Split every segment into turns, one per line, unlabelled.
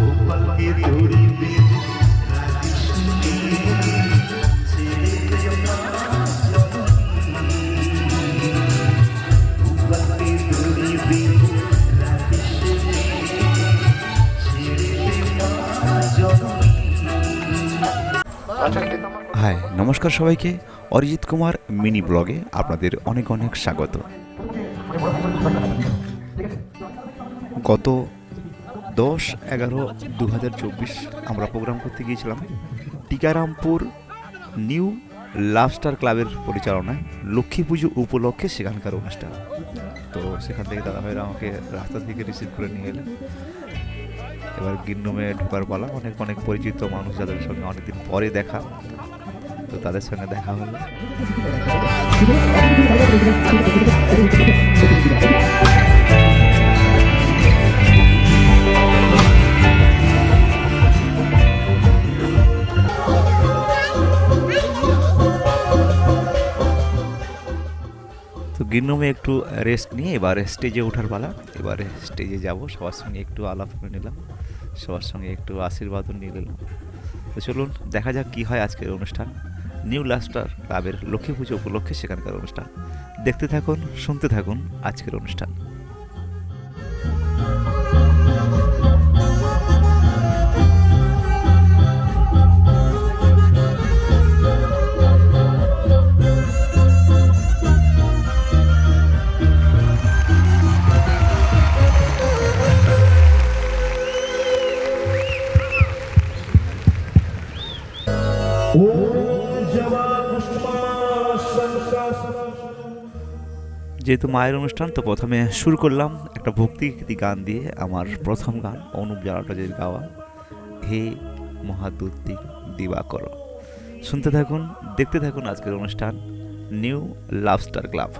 গোপালকে ধরিবে
হাই নমস্কার সবাইকে। অরিজিৎ কুমার মিনি ব্লগে আপনাদের অনেক অনেক স্বাগত। গত দশ এগারো দু আমরা প্রোগ্রাম করতে গিয়েছিলাম। টিকারামপুর নিউ লাভস্টার ক্লাবের পরিচালনায় লক্ষ্মী পুজো উপলক্ষে সেখানকার অনুষ্ঠান। তো সেখান থেকে দাদাভাইরা আমাকে রাস্তা থেকে রিসিভ করে নিয়ে এলেন। এবার গিন্নমে ঢোকার পালা। অনেক অনেক পরিচিত মানুষ যাদের সঙ্গে অনেকদিন পরে দেখা। তো তাদের সঙ্গে দেখা হলো। তো রুমে একটু রেস্ট নিয়ে, এবার স্টেজে ওঠার পালা। এবারে স্টেজে যাব, সবার সঙ্গে একটু আলাপ করে নিলাম, সবার সঙ্গে একটু আশীর্বাদও নিয়ে নিলাম। তো চলুন, দেখা যাক কী হয় আজকের অনুষ্ঠান। নিউ লাস্টার ক্লাবের লক্ষ্মী পুজো উপলক্ষে সেখানকার অনুষ্ঠান। দেখতে থাকুন, শুনতে থাকুন আজকের অনুষ্ঠান। যেহেতু মায়ের অনুষ্ঠান, তো প্রথমে শুরু করলাম একটা ভক্তি গান দিয়ে আমার প্রথম গান, অনুপ জালাটাজের গাওয়া, হে মহাদুত্তি দিবা কর শুনতে থাকুন, দেখতে থাকুন আজকের অনুষ্ঠান, নিউ লাভস্টার ক্লাব।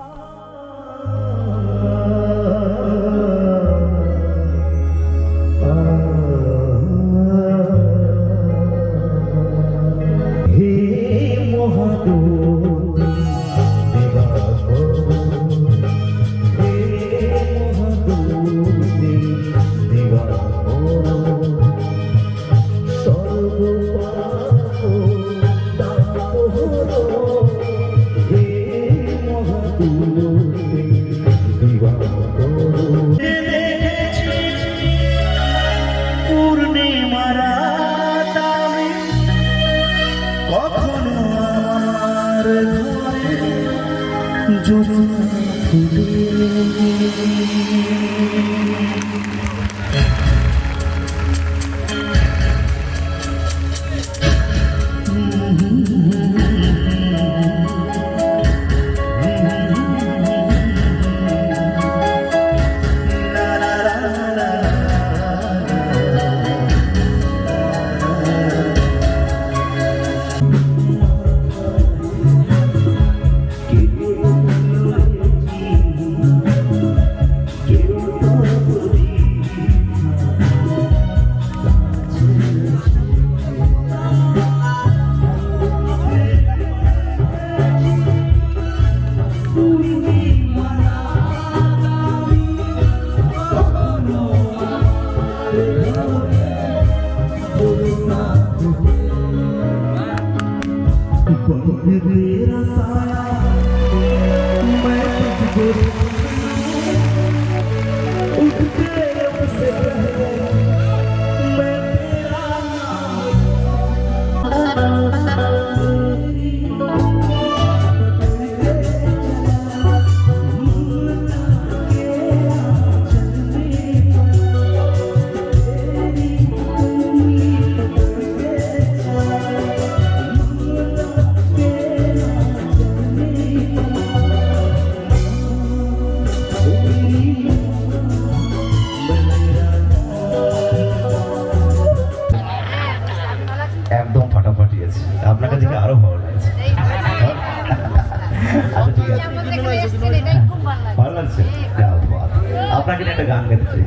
আপনাকে একটা গান গাইতে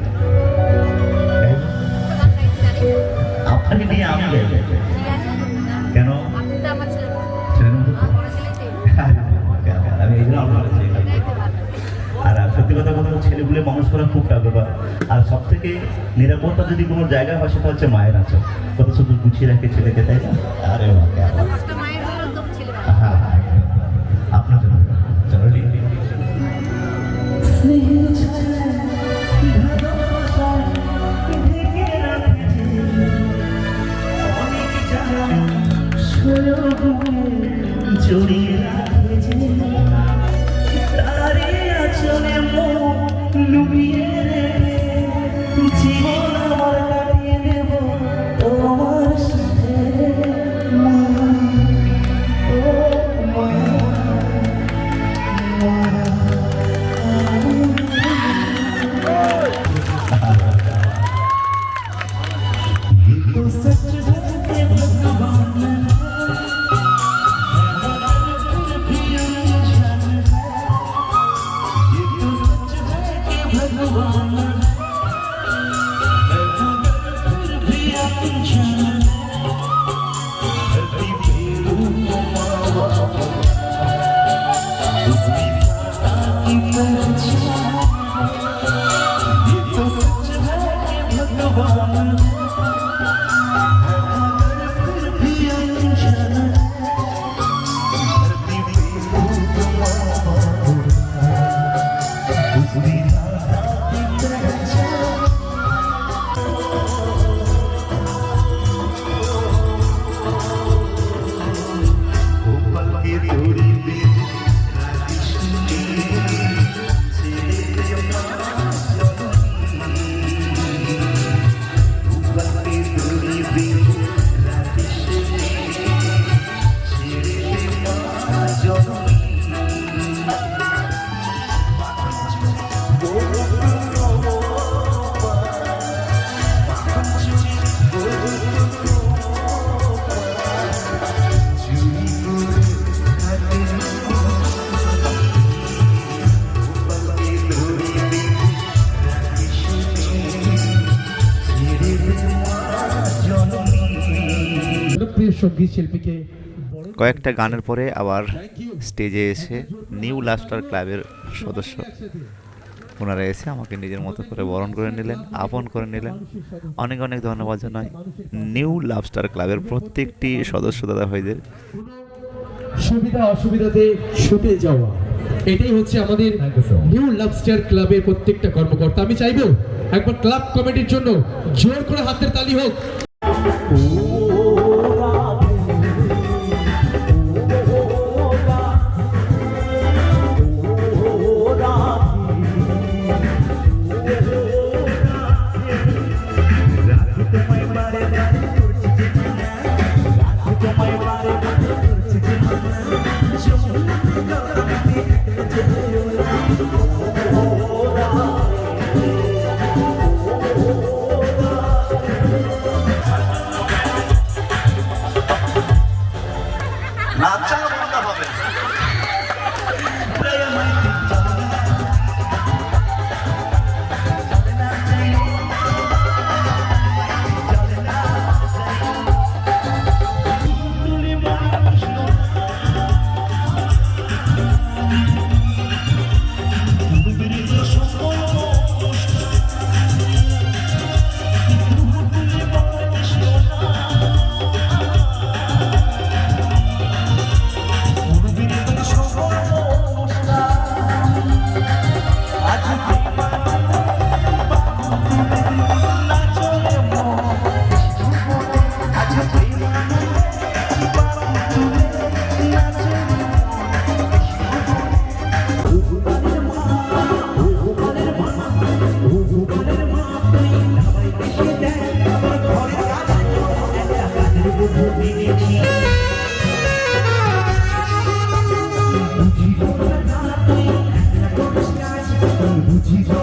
আপনাকে নিয়ে আমি কেন? আমি আর সত্যি কথা বলতে ছেলেগুলো মানুষ করা খুব
আর নিরাপত্তা যদি কোনো জায়গা হয় সেটা হচ্ছে মায়ের আঁচল কত শুধু গুছিয়ে রাখে ছেলেকে তাই না? আরে বাহ, भगवान
সংগীত শিল্পীকে
কয়েকটা গানের পরে আবার স্টেজে এসে নিউ লাস্টার ক্লাবের সদস্য ওনারা এসে আমাকে নিজের মতো করে বরণ করে নিলেন আপন করে নিলেন। অনেক অনেক ধন্যবাদ জানাই নিউ লাভস্টার ক্লাবের প্রত্যেকটি সদস্য দাদা ভাইদের।
সুবিধা অসুবিধাতে ছুটে যাওয়া এটাই হচ্ছে আমাদের নিউ লাভস্টার ক্লাবের প্রত্যেকটা কর্মকর্তা। আমি চাইব একবার ক্লাব কমিটির জন্য জোর করে হাতের তালি হোক।
বুঝি। বুঝি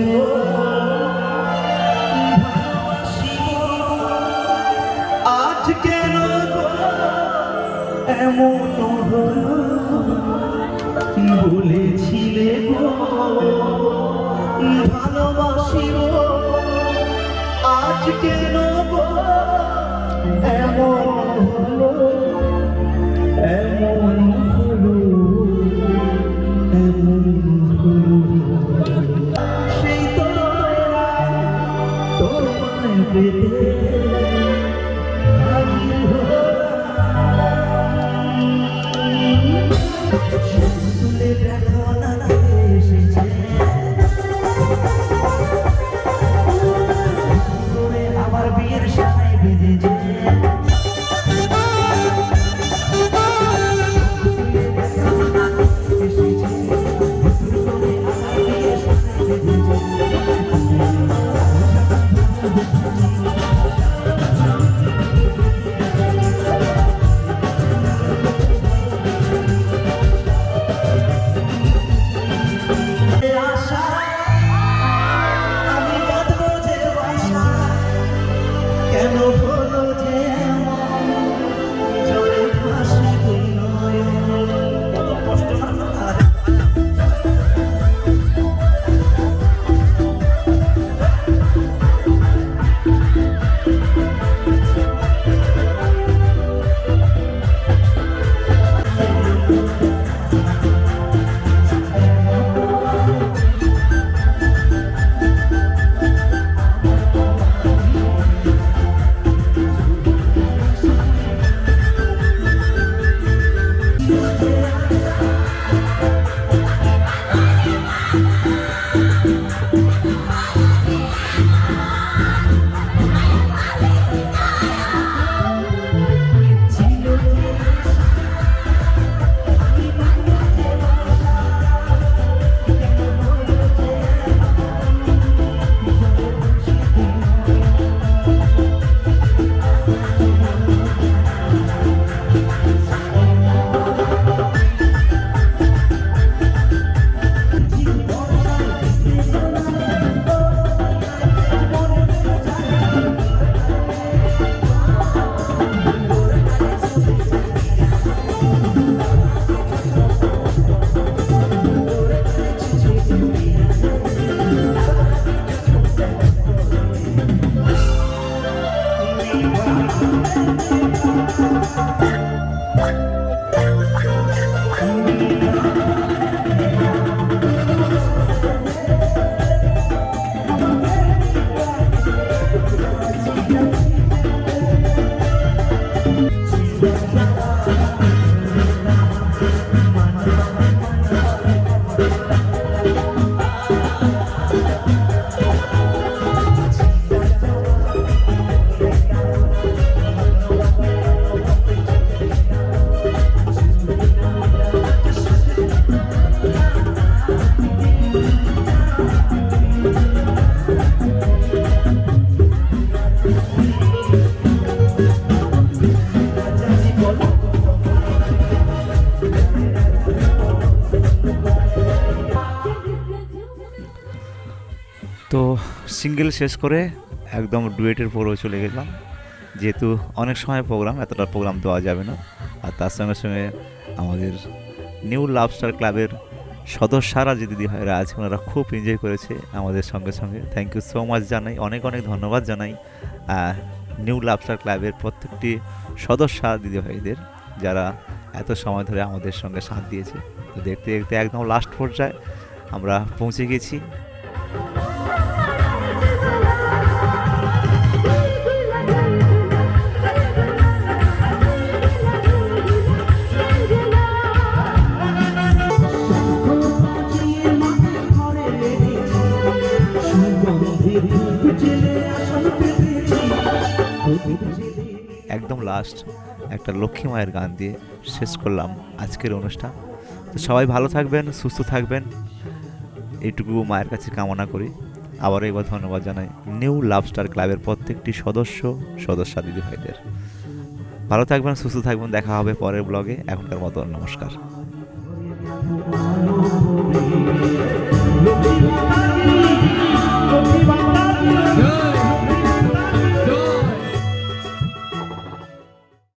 বলেছিলে ভালোবাসিব। আজ কেন
সিঙ্গেল শেষ করে একদম ডুয়েটের পরেও চলে গেলাম। যেহেতু অনেক সময় প্রোগ্রাম এতটা প্রোগ্রাম দেওয়া যাবে না। আর তার সঙ্গে সঙ্গে আমাদের নিউ লাভ স্টার ক্লাবের সদস্যরা যে দিদি ভাইরা আছে, ওনারা খুব এনজয় করেছে আমাদের সঙ্গে সঙ্গে। থ্যাংক ইউ সো মাচ জানাই। অনেক অনেক ধন্যবাদ জানাই নিউ লাভ স্টার ক্লাবের প্রত্যেকটি সদস্য, দিদি ভাইদের, যারা এত সময় ধরে আমাদের সঙ্গে সাথ দিয়েছে। তো দেখতে দেখতে একদম লাস্ট পর্যায়ে আমরা পৌঁছে গেছি। একদম লাস্ট একটা লক্ষ্মী মায়ের গান দিয়ে শেষ করলাম আজকের অনুষ্ঠান। তো সবাই ভালো থাকবেন, সুস্থ থাকবেন। এইটুকু মায়ের কাছে কামনা করি। আবার এবার ধন্যবাদ জানাই নিউ লাভ স্টার ক্লাবের প্রত্যেকটি সদস্য সদস্য দিদি ভাইদের। ভালো থাকবেন, সুস্থ থাকবেন, দেখা হবে পরের ব্লগে এখনকার মতো নমস্কার।